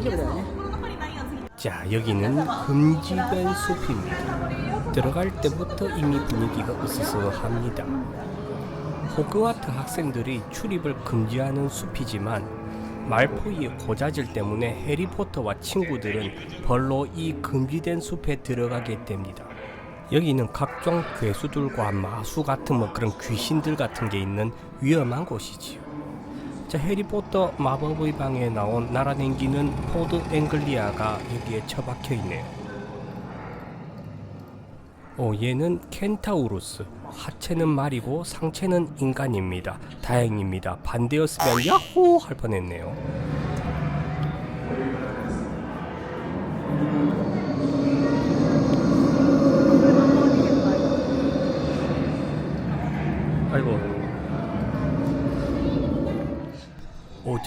해줘 그래. 자 여기는 금지된 숲입니다. 들어갈 때부터 이미 분위기가 으스스합니다. 호그와트 학생들이 출입을 금지하는 숲이지만 말포이의 고자질 때문에 해리포터와 친구들은 벌로 이 금지된 숲에 들어가게 됩니다. 여기는 각종 괴수들과 마수 같은 뭐 그런 귀신들 같은 게 있는 위험한 곳이지요. 자, 해리포터 마법의 방에 나온 날아댕기는 포드 앵글리아가 여기에 처박혀 있네요. 오, 얘는 켄타우루스. 하체는 말이고 상체는 인간입니다. 다행입니다. 반대였으면 야호 할 뻔했네요.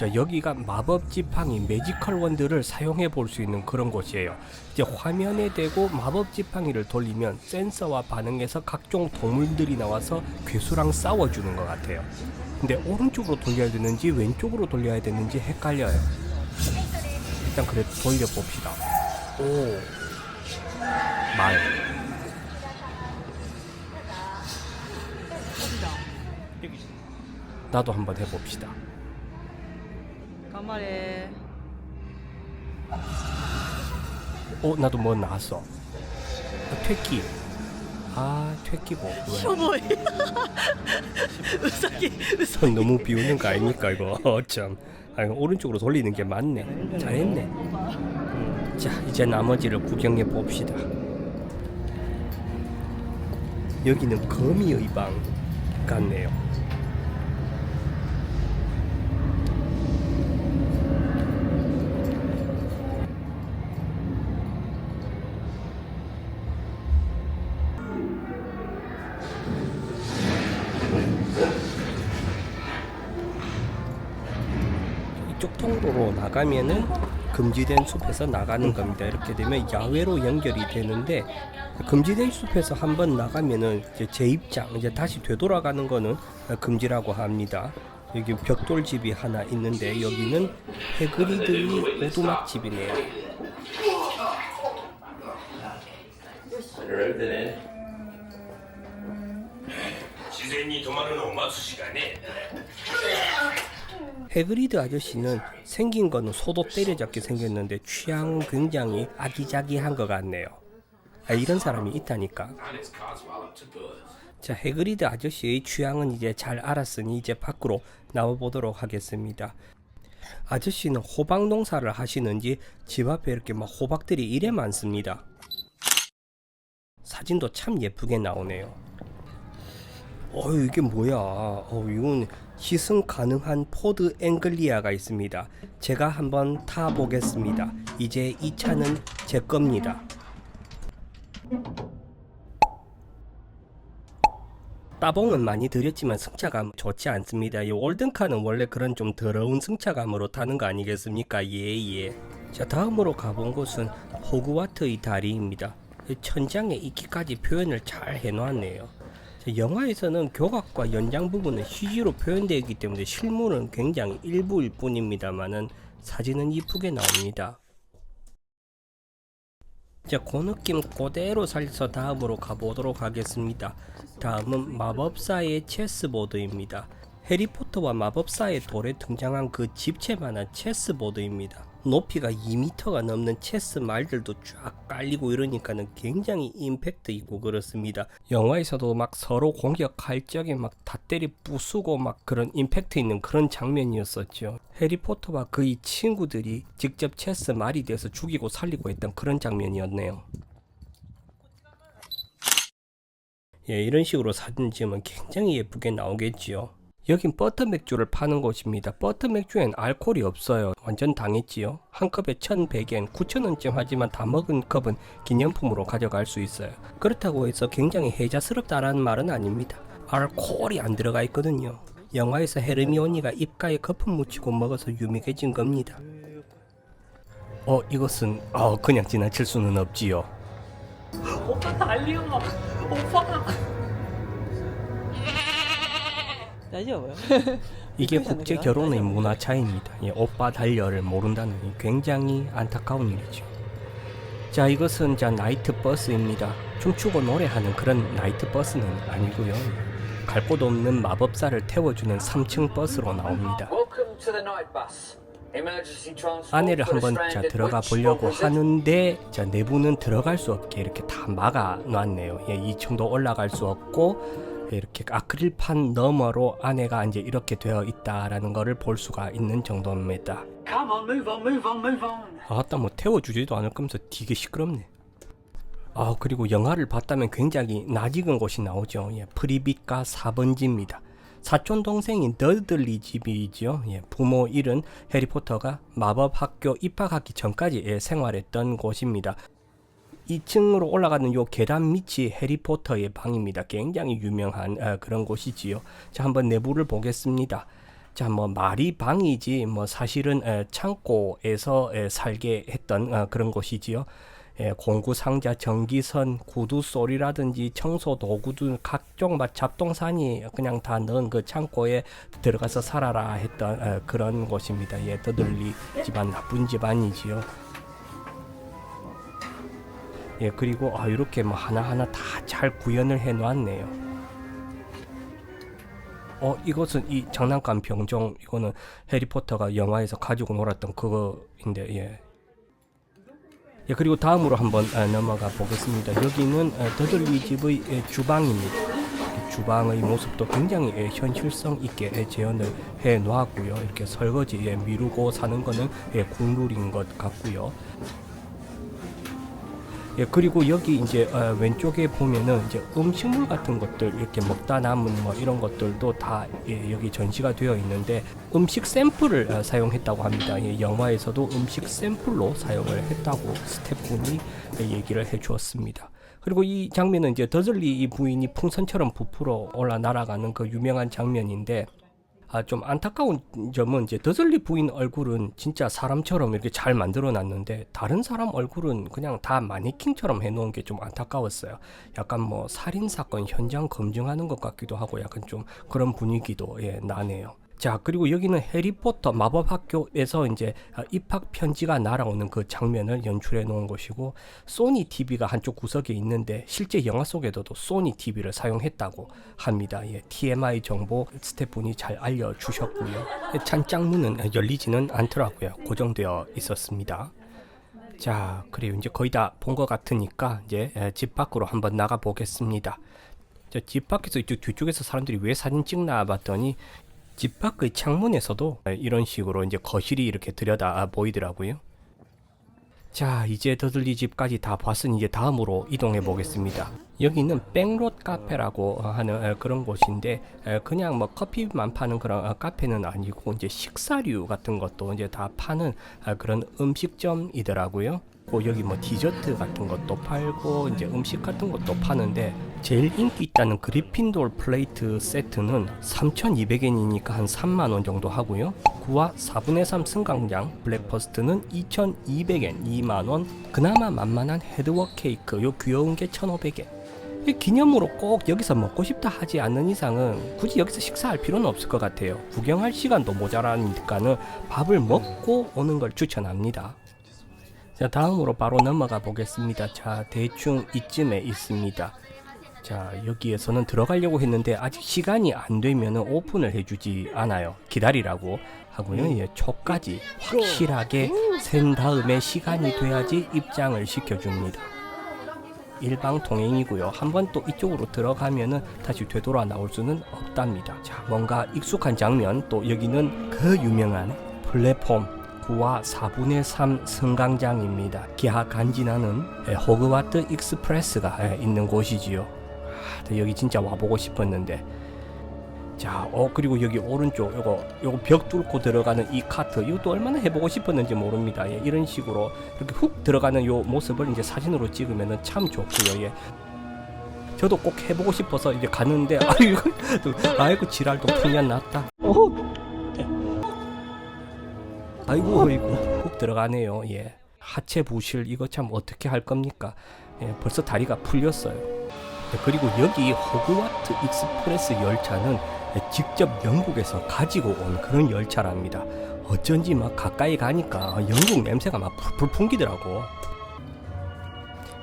자 여기가 마법 지팡이 매지컬 원드를 사용해 볼 수 있는 그런 곳이에요. 이제 화면에 대고 마법 지팡이를 돌리면 센서와 반응해서 각종 동물들이 나와서 괴수랑 싸워주는 것 같아요. 근데 오른쪽으로 돌려야 되는지 왼쪽으로 돌려야 되는지 헷갈려요. 일단 그래도 돌려봅시다. 오, 말. 나도 한번 해봅시다. 잠깐 말해. 어 나도 뭐 나왔어. 아, 퇴끼. 아 퇴끼고. 왜? 쇼보이. 으사기, 으사기. 너무 비우는 거 아닙니까 이거 어, 참. 아 이거 오른쪽으로 돌리는 게 맞네. 잘했네. 음, 자 이제 나머지를 구경해 봅시다. 여기는 거미의 방 같네요. 이쪽 통로로 나가면은 금지된 숲에서 나가는 겁니다. 이렇게 되면 야외로 연결이 되는데 금지된 숲에서 한번 나가면은 이제 제 입장 이제 다시 되돌아가는 거는 금지라고 합니다. 여기 벽돌집이 하나 있는데 여기는 해그리드의 오두막집이네요. 지생이 도마는 엄마 수시간에 해그리드 아저씨는 생긴 거는 소도 때려잡게 생겼는데 취향은 굉장히 아기자기한 것 같네요. 아, 이런 사람이 있다니까. 자, 해그리드 아저씨의 취향은 이제 잘 알았으니 이제 밖으로 나와 보도록 하겠습니다. 아저씨는 호박 농사를 하시는지 집 앞에 이렇게 막 호박들이 이래 많습니다. 사진도 참 예쁘게 나오네요. 어 이게 뭐야? 어 이건 시승 가능한 포드 앵글리아가 있습니다. 제가 한번 타 보겠습니다. 이제 이 차는 제 겁니다. 따봉은 많이 들였지만 승차감 좋지 않습니다. 이 올든카는 원래 그런 좀 더러운 승차감으로 타는 거 아니겠습니까? 예예. 자 다음으로 가본 곳은 호그와트의 다리입니다. 이 천장에 있기까지 표현을 잘 해놓았네요. 자, 영화에서는 교각과 연장 부분은 CG로 표현되어 있기 때문에 실물은 굉장히 일부일 뿐입니다만은 사진은 이쁘게 나옵니다. 자, 그 느낌 그대로 살려서 다음으로 가보도록 하겠습니다. 다음은 마법사의 체스보드입니다. 해리포터와 마법사의 돌에 등장한 그 집채만한 체스보드입니다. 높이가 2m가 넘는 체스 말들도 쫙 깔리고 이러니까는 굉장히 임팩트 있고 그렇습니다. 영화에서도 막 서로 공격할 적에 막 다 때리 부수고 막 그런 임팩트 있는 그런 장면이었었죠. 해리포터와 그의 친구들이 직접 체스 말이 돼서 죽이고 살리고 했던 그런 장면이었네요. 예, 이런 식으로 사진 찍으면 굉장히 예쁘게 나오겠지요. 여긴 버터 맥주를 파는 곳입니다. 버터 맥주엔 알코올이 없어요. 완전 당했지요. 한 컵에 1,100엔, 9,000원쯤 하지만 다 먹은 컵은 기념품으로 가져갈 수 있어요. 그렇다고 해서 굉장히 해자스럽다라는 말은 아닙니다. 알코올이 안 들어가 있거든요. 영화에서 헤르미온이가 입가에 거품 묻히고 먹어서 유명해진 겁니다. 어, 이것은 어, 그냥 지나칠 수는 없지요. 오빠 달려 오빠가 이게 국제 결혼의 문화 차이입니다. 예, 오빠 달려를 모른다는 굉장히 안타까운 일이죠. 자 이것은 자 나이트 버스입니다. 춤추고 노래하는 그런 나이트 버스는 아니고요. 갈 곳 없는 마법사를 태워주는 3층 버스로 나옵니다. 아내를 한번 자 들어가 보려고 하는데 자 내부는 들어갈 수 없게 이렇게 다 막아 놨네요. 예, 2층도 올라갈 수 없고 이렇게 아크릴판 너머로 안에가 이제 이렇게 되어 있다라는 거를 볼 수가 있는 정도입니다. Come on, move on, move on, move on. 아따 뭐 태워주지도 않을 거면서 되게 시끄럽네. 아 그리고 영화를 봤다면 굉장히 낯익은 곳이 나오죠. 예, 프리빗과 사번지입니다. 사촌 동생인 더들리 집이죠. 예, 부모 잃은 해리포터가 마법 학교 입학하기 전까지 예, 생활했던 곳입니다. 2층으로 올라가는 요 계단 밑이 해리포터의 방입니다. 굉장히 유명한 아, 그런 곳이지요. 자, 한번 내부를 보겠습니다. 자, 뭐 말이 방이지 뭐 사실은 에, 창고에서 에, 살게 했던 어, 그런 곳이지요. 예, 공구 상자, 전기선, 구두 소리라든지 청소 도구들 각종 막 잡동사니 그냥 다 넣은 그 창고에 들어가서 살아라 했던 어, 그런 곳입니다. 예, 더들리 집안 나쁜 집안이지요. 예, 그리고 아 이렇게 뭐 하나하나 다 잘 구현을 해 놨네요. 어, 이것은 이 장난감 병정 이거는 해리포터가 영화에서 가지고 놀았던 그거인데 예. 예, 그리고 다음으로 한번 아, 넘어가 보겠습니다. 여기는 아, 더들리 집의 예, 주방입니다. 이 주방의 모습도 굉장히 예, 현실성 있게 예, 재현을 해 놨고요. 이렇게 설거지 예, 미루고 사는 거는 예, 국룰인 것 같고요. 예, 그리고 여기 이제 어, 왼쪽에 보면은 이제 음식물 같은 것들 이렇게 먹다 남은 뭐 이런 것들도 다 예, 여기 전시가 되어 있는데 음식 샘플을 어, 사용했다고 합니다. 예, 영화에서도 음식 샘플로 사용을 했다고 스태프분이 예, 얘기를 해 주었습니다. 그리고 이 장면은 이제 더즐리 이 부인이 풍선처럼 부풀어 올라 날아가는 그 유명한 장면인데 아, 좀 안타까운 점은 이제 더즐리 부인 얼굴은 진짜 사람처럼 이렇게 잘 만들어 놨는데 다른 사람 얼굴은 그냥 다 마네킹처럼 해 놓은 게 좀 안타까웠어요. 약간 뭐 살인 사건 현장 검증하는 것 같기도 하고 약간 좀 그런 분위기도 예, 나네요. 자, 그리고 여기는 해리포터 마법 학교에서 이제 아, 입학 편지가 날아오는 그 장면을 연출해 놓은 것이고 소니 TV가 한쪽 구석에 있는데 실제 영화 속에서도 소니 TV를 사용했다고 합니다. 예, TMI 정보 스태프분이 잘 알려 주셨고요. 찬장문은 열리지는 않더라고요. 고정되어 있었습니다. 자, 그래요. 이제 거의 다 본 것 같으니까 이제 에, 집 밖으로 한번 나가 보겠습니다. 자, 집 밖에서 이쪽 뒤쪽에서 사람들이 왜 사진 찍나 봤더니 집 밖의 창문에서도 이런 식으로 이제 거실이 이렇게 들여다 보이더라고요. 자, 이제 더들리 집까지 다 봤으니 이제 다음으로 이동해 보겠습니다. 여기는 백롯 카페라고 하는 에, 그런 곳인데 에, 그냥 뭐 커피만 파는 그런 어, 카페는 아니고 이제 식사류 같은 것도 이제 다 파는 아, 그런 음식점이더라고요. 고 여기 뭐 디저트 같은 것도 팔고 이제 음식 같은 것도 파는데 제일 인기 있다는 그리핀돌 플레이트 세트는 3,200엔이니까 한 3만 원 정도 하고요. 9와 4분의 3 승강장 블랙퍼스트는 2,200엔 2만 원. 그나마 만만한 헤드워크 케이크 요 귀여운 게 1,500엔. 이 기념으로 꼭 여기서 먹고 싶다 하지 않는 이상은 굳이 여기서 식사할 필요는 없을 것 같아요. 구경할 시간도 모자라니까는 밥을 먹고 오는 걸 추천합니다. 자 다음으로 바로 넘어가 보겠습니다. 자 대충 이쯤에 있습니다. 자 여기에서는 들어가려고 했는데 아직 시간이 안 되면 오픈을 해주지 않아요. 기다리라고 하고요. 예, 초까지 확실하게 센 다음에 시간이 돼야지 입장을 시켜줍니다. 일방 통행이고요. 한 번 또 이쪽으로 들어가면은 다시 되돌아 나올 수는 없답니다. 자, 뭔가 익숙한 장면 또 여기는 그 유명한 플랫폼 9와 4분의 3 승강장입니다. 기하 간지나는 에, 호그와트 익스프레스가 에, 있는 곳이지요. 여기 진짜 와보고 싶었는데. 자, 어 그리고 여기 오른쪽 요거 요거 벽 뚫고 들어가는 이 카트 이것도 얼마나 해보고 싶었는지 모릅니다. 예, 이런 식으로 이렇게 훅 들어가는 요 모습을 이제 사진으로 찍으면은 참 좋고요. 예. 저도 꼭 해보고 싶어서 이제 가는데 아이고 또, 아이고 지랄도 풍년 났다. 어. 아이고 아이고 훅 들어가네요. 예. 하체 부실 이거 참 어떻게 할 겁니까? 예, 벌써 다리가 풀렸어요. 네, 그리고 여기 호그와트 익스프레스 열차는 직접 영국에서 가지고 온 그런 열차랍니다. 어쩐지 막 가까이 가니까 영국 냄새가 막 풀풀 풍기더라고.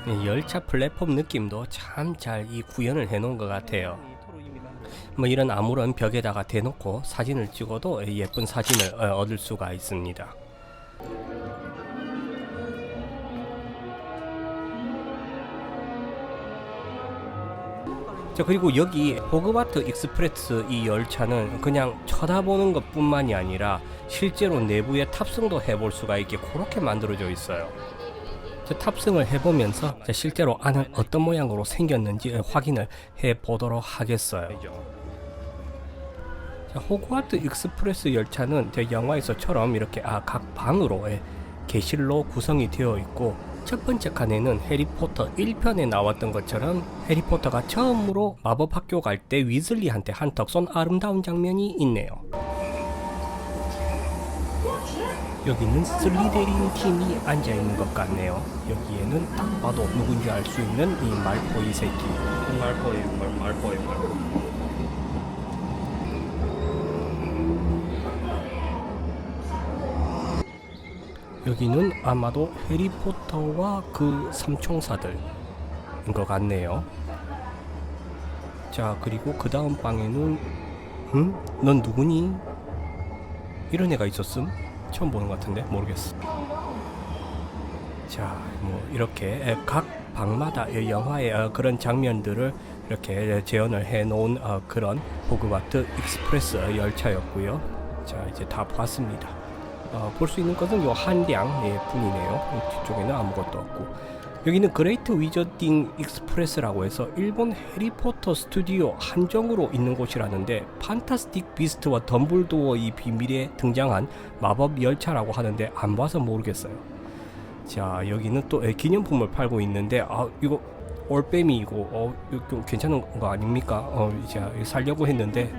이 열차 플랫폼 느낌도 참 잘 이 구현을 해놓은 것 같아요. 뭐 이런 아무런 벽에다가 대놓고 사진을 찍어도 예쁜 사진을 어, 얻을 수가 있습니다. 자 그리고 여기 호그와트 익스프레스 이 열차는 그냥 쳐다보는 것 뿐만이 아니라 실제로 내부에 탑승도 해볼 수가 있게 그렇게 만들어져 있어요. 자, 탑승을 해보면서 자, 실제로 안은 어떤 모양으로 생겼는지 확인을 해보도록 하겠어요. 자, 호그와트 익스프레스 열차는 제 영화에서처럼 이렇게 아, 각 방으로 예, 개실로 구성이 되어 있고 첫 번째 칸에는 해리포터 1편에 나왔던 것처럼 해리포터가 처음으로 마법 학교 갈 때 위즐리한테 한턱 쏜 아름다운 장면이 있네요. 여기는 슬리데린 팀이 앉아 있는 것 같네요. 여기에는 딱 봐도 누군지 알 수 있는 이 말포이 새끼. 말포이 말 말포이 말포이. 여기는 아마도 해리포터와 그 삼총사들인 것 같네요. 자, 그리고 그 다음 방에는, 응? 넌 누구니? 이런 애가 있었음? 처음 보는 것 같은데? 모르겠어. 자, 뭐, 이렇게 각 방마다 이 영화의 어, 그런 장면들을 이렇게 재현을 해 놓은 어, 그런 호그와트 익스프레스 열차였고요. 자, 이제 다 봤습니다. 어, 볼수 있는 것은 요 한량의 뿐이네요. 이 뒤쪽에는 아무것도 없고 여기는 그레이트 위저딩 익스프레스라고 해서 일본 해리포터 스튜디오 한정으로 있는 곳이라는데 판타스틱 비스트와 덤블도어의 비밀에 등장한 마법 열차라고 하는데 안 봐서 모르겠어요. 자 여기는 또 에, 기념품을 팔고 있는데 아 이거 올빼미 이거 어 괜찮은 거 아닙니까? 어 이제 살려고 했는데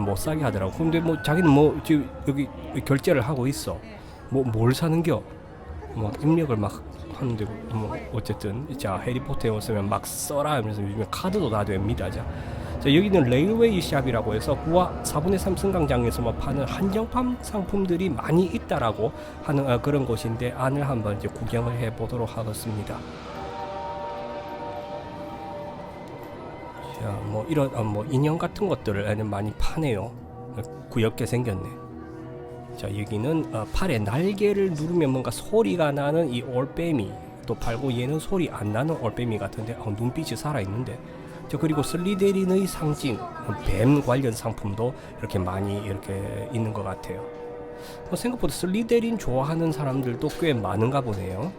못 사게 하더라고. 근데 뭐 자기는 뭐 지금 여기 결제를 하고 있어. 뭐 뭘 사는겨? 막 입력을 막 하는데 뭐 어쨌든 자 해리포터에 왔으면 막 써라 하면서 요즘에 카드도 다 됩니다. 자, 자 여기는 레일웨이 샵이라고 해서 9와 4분의 3 승강장에서만 파는 한정판 상품들이 많이 있다라고 하는 어, 그런 곳인데 안을 한번 이제 구경을 해 보도록 하겠습니다. 뭐 이런 어, 뭐 인형 같은 것들을 많이 파네요. 어, 구엽게 생겼네. 자, 여기는 어, 팔에 날개를 누르면 뭔가 소리가 나는 이 올빼미 또 팔고 얘는 소리 안 나는 올빼미 같은데 어, 눈빛이 살아 있는데. 자, 그리고 슬리데린의 상징 어, 뱀 관련 상품도 이렇게 많이 이렇게 있는 것 같아요. 뭐 생각보다 슬리데린 좋아하는 사람들도 꽤 많은가 보네요.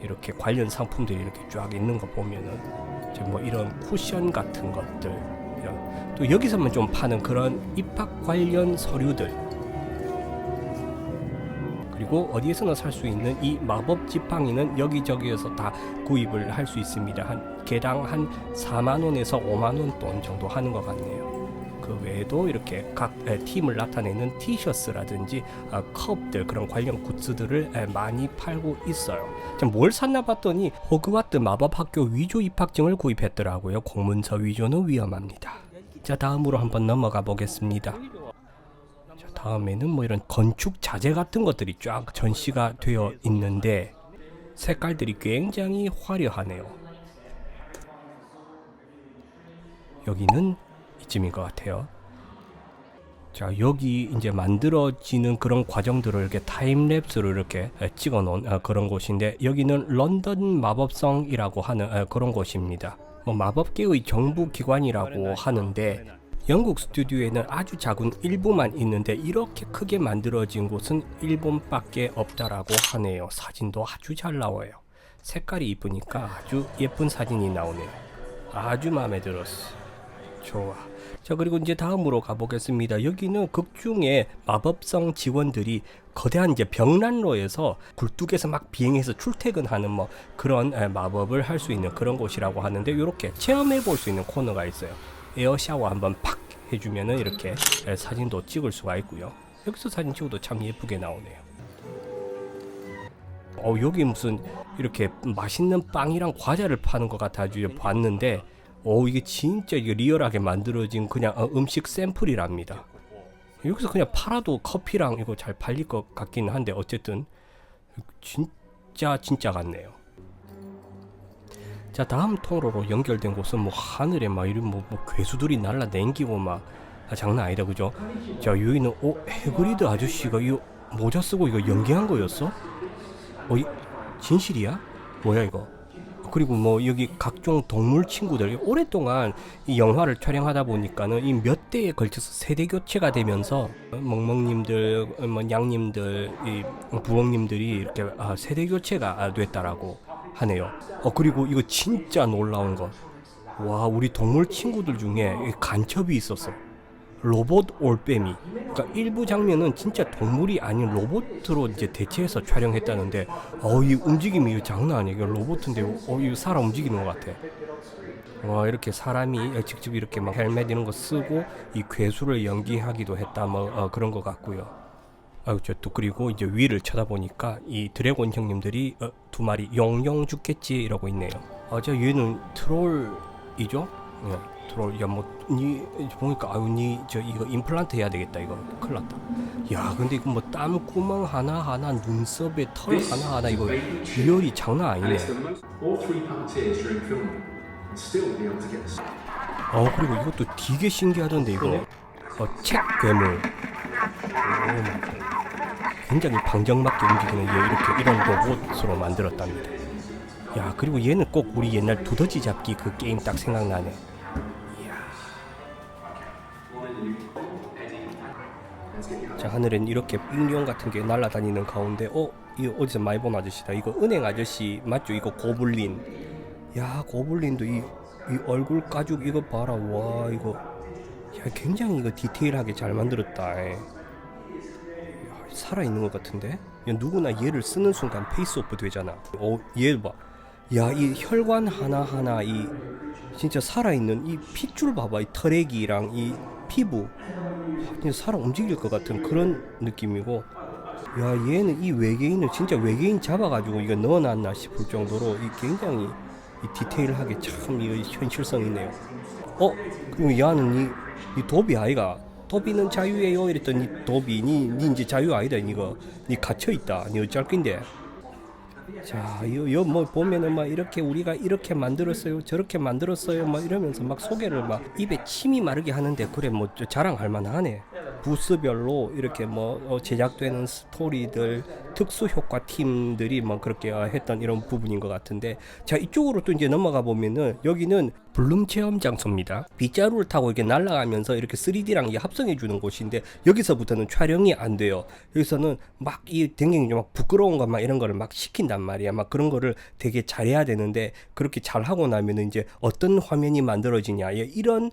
이렇게 관련 상품들이 이렇게 쫙 있는 거 보면은 뭐 이런 쿠션 같은 것들 이런 또 여기서만 좀 파는 그런 입학 관련 서류들 그리고 어디에서나 살 수 있는 이 마법 지팡이는 여기저기에서 다 구입을 할 수 있습니다. 한 개당 한 4만 원에서 5만 원 돈 정도 하는 것 같네요. 그 외에도 이렇게 각 에, 팀을 나타내는 티셔츠라든지 아, 컵들 그런 관련 굿즈들을 에, 많이 팔고 있어요. 자, 뭘 샀나 봤더니 호그와트 마법학교 위조 입학증을 구입했더라고요. 공문서 위조는 위험합니다. 자 다음으로 한번 넘어가 보겠습니다. 자, 다음에는 뭐 이런 건축 자재 같은 것들이 쫙 전시가 되어 있는데 색깔들이 굉장히 화려하네요. 여기는 이쯤인 것 같아요. 자 여기 이제 만들어지는 그런 과정들을 이렇게 타임랩스로 이렇게 찍어 놓은 어, 그런 곳인데 여기는 런던 마법성이라고 하는 어, 그런 곳입니다. 뭐 마법계의 정부 기관이라고 하는데 영국 스튜디오에는 아주 작은 일부만 있는데 이렇게 크게 만들어진 곳은 일본밖에 없다라고 하네요. 사진도 아주 잘 나와요. 색깔이 이쁘니까 아주 예쁜 사진이 나오네요. 아주 마음에 들었어. 좋아. 자 그리고 이제 다음으로 가보겠습니다. 여기는 극중에 마법성 지원들이 거대한 이제 벽난로에서 굴뚝에서 막 비행해서 출퇴근하는 뭐 그런 에, 마법을 할 수 있는 그런 곳이라고 하는데 이렇게 체험해 볼 수 있는 코너가 있어요. 에어 샤워 한번 팍 해주면은 이렇게 에, 사진도 찍을 수가 있고요. 여기서 사진 찍어도 참 예쁘게 나오네요. 어 여기 무슨 이렇게 맛있는 빵이랑 과자를 파는 것 같아가지고 봤는데 오 이게 진짜 이게 리얼하게 만들어진 그냥 어, 음식 샘플이랍니다. 여기서 그냥 팔아도 커피랑 이거 잘 팔릴 것 같긴 한데 어쨌든 진짜 진짜 같네요. 자 다음 통로로 연결된 곳은 뭐 하늘에 막 이런 뭐, 뭐 괴수들이 날라댕기고 막 아, 장난 아니다 그죠? 자 여기는 오 해그리드 아저씨가 이 모자 쓰고 이거 연기한 거였어? 어 이, 진실이야? 뭐야 이거? 그리고 뭐 여기 각종 동물 친구들 오랫동안 이 영화를 촬영하다 보니까는 이 몇 대에 걸쳐서 세대 교체가 되면서 멍멍님들, 뭐 양님들, 이 부엉님들이 이렇게 아, 세대 교체가 됐다라고 하네요. 어 그리고 이거 진짜 놀라운 것. 와 우리 동물 친구들 중에 이 간첩이 있었어. 로봇 올빼미. 그러니까 일부 장면은 진짜 동물이 아닌 로봇으로 이제 대체해서 촬영했다는데, 어, 이 움직임이 이거 장난. 이거 로봇인데, 어, 이거 사람 움직이는 것 같아. 와, 이렇게 사람이 직접 이렇게 막 헬멧 이런 거 쓰고 이 괴수를 연기하기도 했다. 뭐 어, 그런 것 같고요. 아유, 저또 그리고 이제 위를 쳐다보니까 이 드래곤 형님들이 어, 두 마리 용용 죽겠지 이러고 있네요. 아, 저 얘는 트롤이죠? 예, 트롤. 야, 뭐, 니 보니까 아유, 니저 이거 임플란트 해야 되겠다 이거. 큰일 났다. 야, 근데 이거 뭐 땀 구멍 하나 하나, 눈썹에 털 하나 하나 이거 리얼이 장난 아니네. 어 그리고 이것도 되게 신기하던데 이거 어, 책 괴물 오, 굉장히 방정맞게 움직이는 얘 이렇게 이런 로봇으로 만들었답니다 야 그리고 얘는 꼭 우리 옛날 두더지 잡기 그 게임 딱 생각나네 자 하늘엔 이렇게 빙용 같은 게 날아다니는 가운데 어 이거 어디서 많이 본 아저씨다. 이거 은행 아저씨 맞죠? 이거 고블린. 야 고블린도 이, 이 얼굴 가죽 이거 봐라. 와 이거. 야 굉장히 이거 디테일하게 잘 만들었다. 에. 야, 살아있는 것 같은데? 야, 누구나 얘를 쓰는 순간 페이스오프 되잖아. 어얘봐야 이 혈관 하나하나 이 진짜 살아있는 이 핏줄 봐봐. 이 털애기랑 이 피부 그냥 살아 움직일 것 같은 그런 느낌이고 야 얘는 이 외계인을 진짜 외계인 잡아가지고 이거 넣어놨나 싶을 정도로 이 굉장히 이 디테일하게 참 이거 현실성 있네요. 어 그리고 야는 이, 이 도비 아이가 도비는 자유예요? 이랬더니 도비 니, 니 이제 자유 아니다 이거. 니 갇혀 있다. 니 어쩔 낀데 자, 요, 요, 뭐, 보면은 막 이렇게 우리가 이렇게 만들었어요, 저렇게 만들었어요, 막 이러면서 막 소개를 막 입에 침이 마르게 하는데, 그래, 뭐, 저 자랑할 만하네. 부스별로 이렇게 뭐, 어, 제작되는 스토리들, 특수 효과 팀들이 막 그렇게 어, 했던 이런 부분인 것 같은데, 자, 이쪽으로 또 이제 넘어가 보면은, 여기는 블룸 체험 장소입니다. 빗자루를 타고 이렇게 날아가면서 이렇게 3D랑 합성해 주는 곳인데 여기서부터는 촬영이 안 돼요. 여기서는 막이 굉장히 막 부끄러운 것 막 이런 거를 막 시킨단 말이야. 막 그런 거를 되게 잘해야 되는데 그렇게 잘 하고 나면은 이제 어떤 화면이 만들어지냐. 예, 이런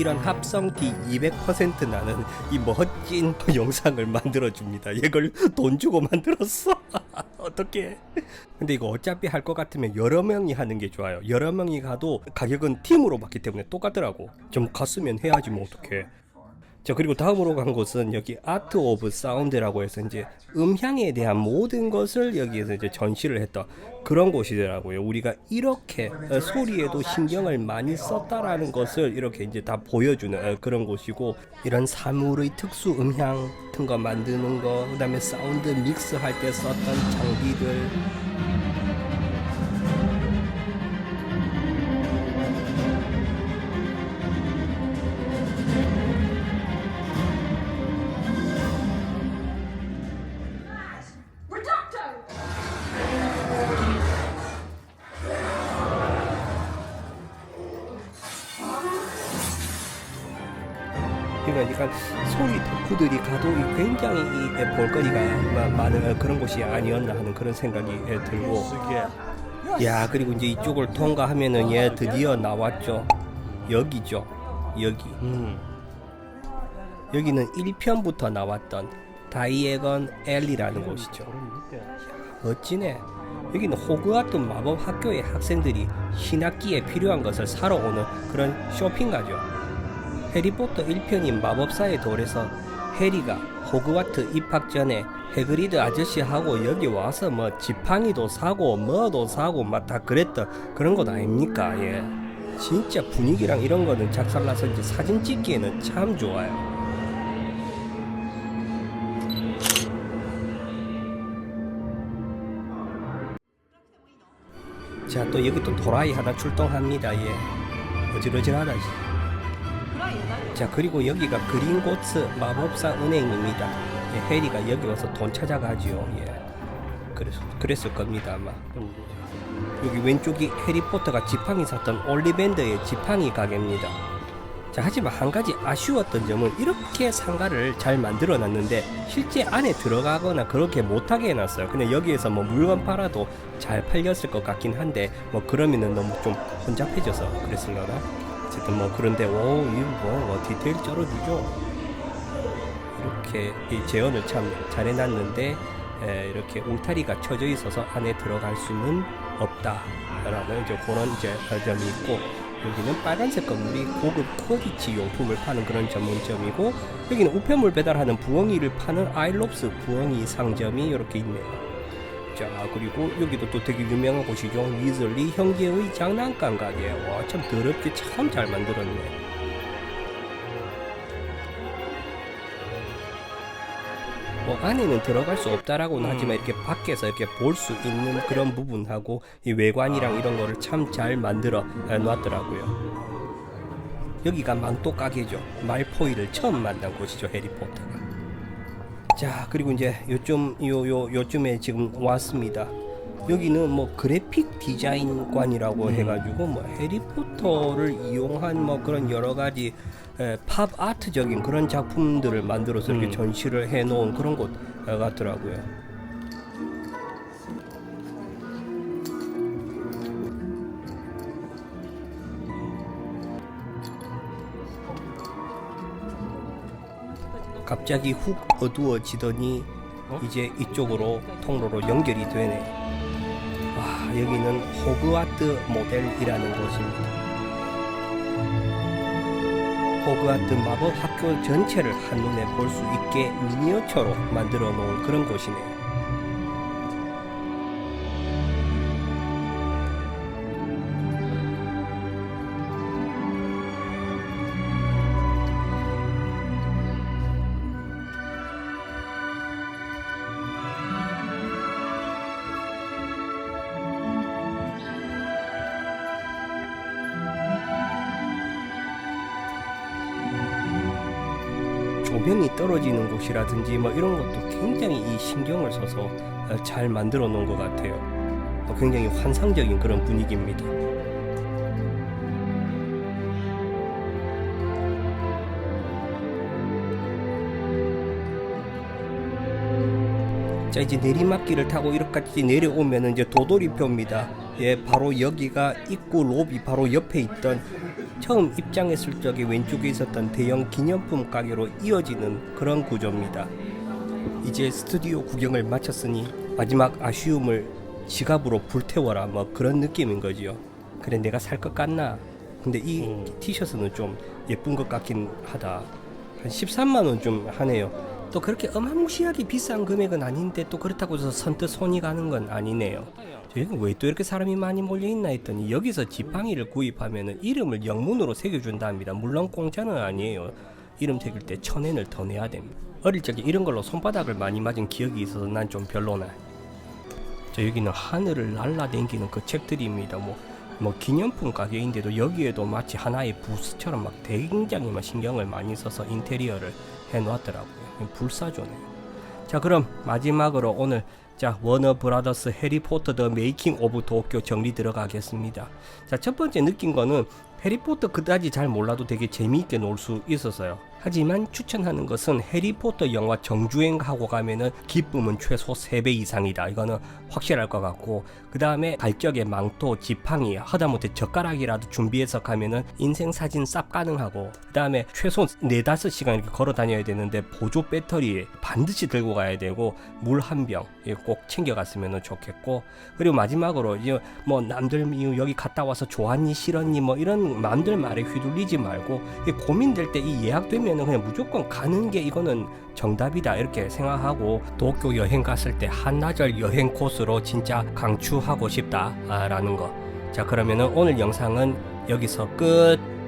이런 합성기 200% 나는 이 멋진 영상을 만들어 줍니다. 이걸 돈 주고 만들었어. 어떻게? 근데 이거 어차피 할 것 같으면 여러 명이 하는 게 좋아요. 여러 명이 가도 가격은 팀으로 받기 때문에 똑같더라고. 좀 갔으면 해야지 뭐 어떻게? 자 그리고 다음으로 간 곳은 여기 아트 오브 사운드라고 해서 이제 음향에 대한 모든 것을 여기에서 이제 전시를 했던 그런 곳이더라고요. 우리가 이렇게 어, 소리에도 신경을 많이 썼다라는 것을 이렇게 이제 다 보여주는 어, 그런 곳이고 이런 사물의 특수 음향 같은 거 만드는 거 그다음에 사운드 믹스 할 때 썼던 장비들 이 굉장히 이 볼거리가 마- 많은 그런 곳이 아니었나 하는 그런 생각이 예, 들고. 야 그리고 이제 이쪽을 통과하면은 예 드디어 나왔죠. 여기죠. 여기. 여기는 1편부터 나왔던 다이애건 엘리라는 곳이죠. 멋지네. 여기는 호그와트 마법 학교의 학생들이 신학기에 필요한 것을 사러 오는 그런 쇼핑가죠. 해리포터 1편인 마법사의 돌에서 해리가 호그와트 입학 전에 해그리드 아저씨하고 여기 와서 뭐 지팡이도 사고 뭐도 사고 막 다 그랬던 그런 것 아닙니까? 예. 진짜 분위기랑 이런 거는 작살나서 이제 사진 찍기에는 참 좋아요. 자, 또 여기 또 도라이 하나 출동합니다. 예. 어지러지하다. 씨. 자 그리고 여기가 그린고츠 마법사 은행입니다. 예, 해리가 여기 와서 돈 찾아가지요. 예. 그랬, 그랬을 겁니다 아마. 여기 왼쪽이 해리포터가 지팡이 샀던 올리밴드의 지팡이 가게입니다. 자 하지만 한 가지 아쉬웠던 점은 이렇게 상가를 잘 만들어 놨는데 실제 안에 들어가거나 그렇게 못하게 해놨어요. 근데 여기에서 뭐 물건 팔아도 잘 팔렸을 것 같긴 한데 뭐 그러면은 너무 좀 혼잡해져서 그랬을려나? 어쨌든 뭐 그런데 오 이거 뭐, 뭐 디테일 쩔어주죠. 이렇게 이 재현을 참 잘 해놨는데 에, 이렇게 울타리가 쳐져 있어서 안에 들어갈 수는 없다라는 이제 그런 이제 점이 있고 여기는 빨간색 건물이 고급 쿼디치 용품을 파는 그런 전문점이고 여기는 우편물 배달하는 부엉이를 파는 아일롭스 부엉이 상점이 이렇게 있네요. 자 그리고 여기도 또 되게 유명한 곳이죠 위즐리 형제의 장난감 가게 와 참 더럽게 참 잘 만들었네. 뭐 안에는 들어갈 수 없다라고는 하지만 이렇게 밖에서 이렇게 볼 수 있는 그런 부분하고 이 외관이랑 이런 거를 참 잘 만들어 놨더라고요. 여기가 망토 가게죠. 말포이를 처음 만난 곳이죠 해리포터가. 자 그리고 이제 요쯤 요 요 요쯤에 지금 왔습니다. 여기는 뭐 그래픽 디자인관이라고 해가지고 뭐 해리포터를 이용한 뭐 그런 여러 가지 에, 팝 아트적인 그런 작품들을 만들어서 이렇게 전시를 해놓은 그런 곳 어, 같더라고요. 갑자기 훅 어두워지더니 이제 이쪽으로 통로로 연결이 되네. 와 여기는 호그와트 모델이라는 곳입니다. 호그와트 마법 학교 전체를 한눈에 볼 수 있게 미니어처로 만들어 놓은 그런 곳이네요. 조명이 떨어지는 곳이라든지 뭐 이런 것도 굉장히 이 신경을 써서 어, 잘 만들어 놓은 것 같아요. 어, 굉장히 환상적인 그런 분위기입니다. 자 이제 내리막길을 타고 이렇게까지 내려오면은 이제 도돌이표입니다. 예, 바로 여기가 입구 로비 바로 옆에 있던 처음 입장했을 적에 왼쪽에 있었던 대형 기념품 가게로 이어지는 그런 구조입니다. 이제 스튜디오 구경을 마쳤으니 마지막 아쉬움을 지갑으로 불태워라 뭐 그런 느낌인 거지요. 그래 내가 살 것 같나? 근데 이 티셔츠는 좀 예쁜 것 같긴 하다. 한 13만 원 좀 하네요. 또 그렇게 어마무시하게 비싼 금액은 아닌데 또 그렇다고 해서 선뜻 손이 가는 건 아니네요. 여기 왜또 이렇게 사람이 많이 몰려 있나 했더니 여기서 지팡이를 구입하면은 이름을 영문으로 새겨준다 합니다. 물론 공짜는 아니에요. 이름 새길 때 천엔을 더 내야 됩니다. 어릴 적에 이런 걸로 손바닥을 많이 맞은 기억이 있어서 난 좀 별로나. 저 여기는 하늘을 날라댕기는 그 책들입니다. 뭐, 뭐 기념품 가게인데도 여기에도 마치 하나의 부스처럼 막 굉장히 막 신경을 많이 써서 인테리어를 해놓았더라고요. 불사조네요. 자 그럼 마지막으로 오늘 자 워너 브라더스 해리포터 더 메이킹 오브 도쿄 정리 들어가겠습니다. 자 첫 번째 느낀 거는 해리포터 그다지 잘 몰라도 되게 재미있게 놀 수 있었어요. 하지만 추천하는 것은 해리포터 영화 정주행하고 가면은 기쁨은 최소 3배 이상이다. 이거는 확실할 것 같고 그 다음에 갈 적에 망토, 지팡이, 하다못해 젓가락이라도 준비해서 가면은 인생 사진 쌉 가능하고 그 다음에 최소 4, 5시간 이렇게 걸어 다녀야 되는데 보조 배터리 반드시 들고 가야 되고 물 한 병 꼭 챙겨갔으면 좋겠고 그리고 마지막으로 이제 뭐 남들 이 여기 갔다 와서 좋았니 싫었니 뭐 이런 남들 말에 휘둘리지 말고 이 고민될 때 이 예약되면 은 그냥 무조건 가는 게 이거는 정답이다 이렇게 생각하고 도쿄 여행 갔을 때 한나절 여행 코스로 진짜 강추하고 싶다라는 거. 자 그러면은 오늘 영상은 여기서 끝.